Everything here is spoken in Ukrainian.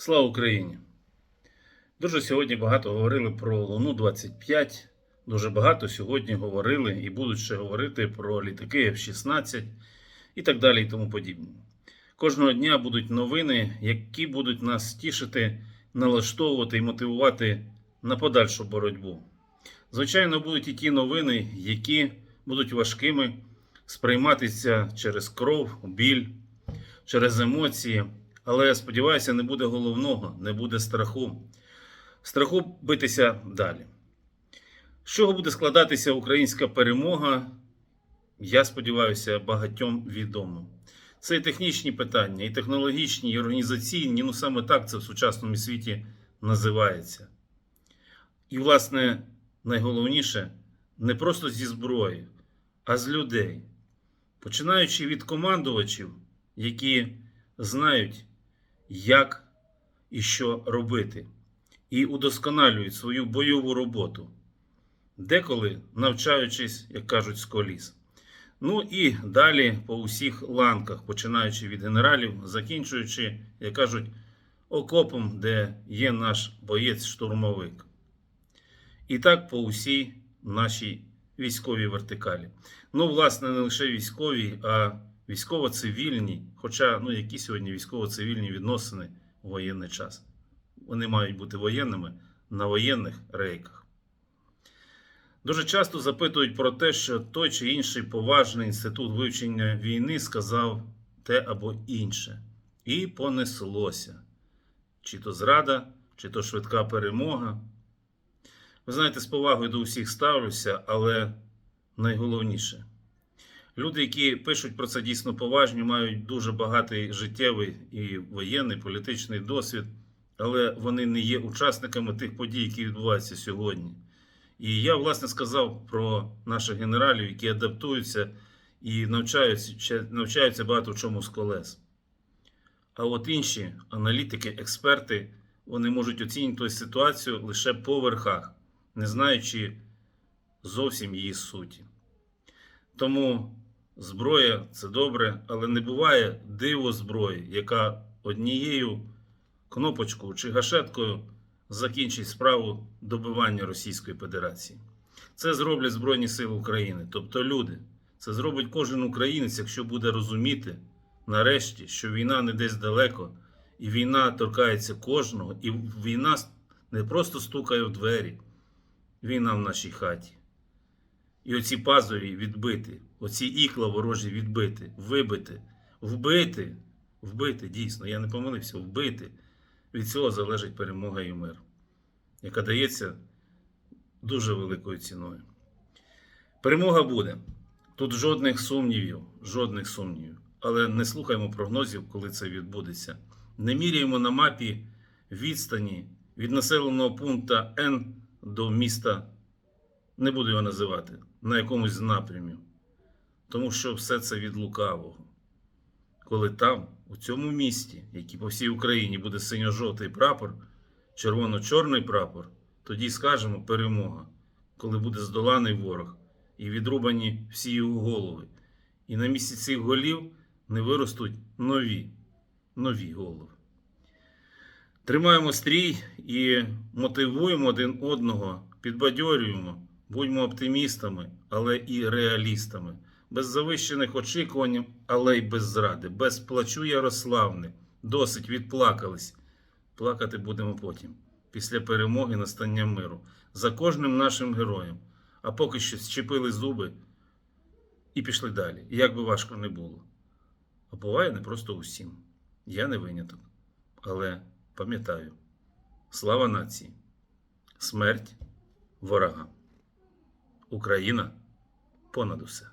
Слава Україні! Дуже сьогодні багато говорили про Луну 25. Дуже багато сьогодні говорили і будуть ще говорити про літаки F-16 і так далі, і тому подібне. Кожного дня будуть новини, які будуть нас тішити, налаштовувати і мотивувати на подальшу боротьбу. Звичайно, будуть і ті новини, які будуть важкими сприйматися через кров, біль, через емоції. Але сподіваюся, не буде головного, не буде страху. Страху битися далі. З чого буде складатися українська перемога, я сподіваюся, багатьом відомо. Це і технічні питання, і технологічні, і організаційні, ну саме так це в сучасному світі називається. І, власне, найголовніше не просто зі зброї, а з людей, починаючи від командувачів, які знають, як і що робити, і удосконалюють свою бойову роботу, деколи навчаючись, як кажуть, з коліс. Ну і далі по усіх ланках, починаючи від генералів, закінчуючи, як кажуть, окопом, де є наш боєць-штурмовик. І так по усій нашій військовій вертикалі. Ну, власне, не лише військовій, а військово-цивільні, хоча ну, які сьогодні військово-цивільні відносини у воєнний час. Вони мають бути воєнними на воєнних рейках. Дуже часто запитують про те, що той чи інший поважний інститут вивчення війни сказав те або інше. І понеслося. Чи то зрада, чи то швидка перемога. Ви знаєте, з повагою до усіх ставлюся, але найголовніше. Люди, які пишуть про це дійсно поважні, мають дуже багатий життєвий і воєнний, політичний досвід, але вони не є учасниками тих подій, які відбуваються сьогодні. І я, власне, сказав про наших генералів, які адаптуються і навчаються, навчаються багато в чому з колес. А от інші аналітики, експерти, вони можуть оцінювати ситуацію лише по верхах, не знаючи зовсім її суті. Тому зброя це добре, але не буває диво зброї, яка однією кнопочкою чи гашеткою закінчить справу добивання Російської Федерації. Це зроблять Збройні Сили України, тобто люди. Це зробить кожен українець, якщо буде розуміти нарешті, що війна не десь далеко, і війна торкається кожного, і війна не просто стукає в двері, війна в нашій хаті. І оці пазурі відбити, оці ікла ворожі відбити, вибити, вбити, вбити, дійсно, я не помилився, вбити. Від цього залежить перемога і мир, яка дається дуже великою ціною. Перемога буде. Тут жодних сумнівів, жодних сумнівів. Але не слухаємо прогнозів, коли це відбудеться. Не міряємо на мапі відстані від населеного пункту Н до міста, не буду його називати, на якомусь з напрямів. Тому що все це від лукавого. Коли там, у цьому місті, який по всій Україні буде синьо-жовтий прапор, червоно-чорний прапор, тоді скажемо перемога, коли буде здоланий ворог і відрубані всі його голови. І на місці цих голів не виростуть нові, нові голови. Тримаємо стрій і мотивуємо один одного, підбадьорюємо, будьмо оптимістами, але і реалістами, без завищених очікувань, але й без зради, без плачу Ярославни. Досить відплакались. Плакати будемо потім, після перемоги настання миру, за кожним нашим героєм. А поки що зчепили зуби і пішли далі. Як би важко не було. А буває не просто усім. Я не виняток. Але пам'ятаю: слава нації, смерть ворогам. Україна понад усе.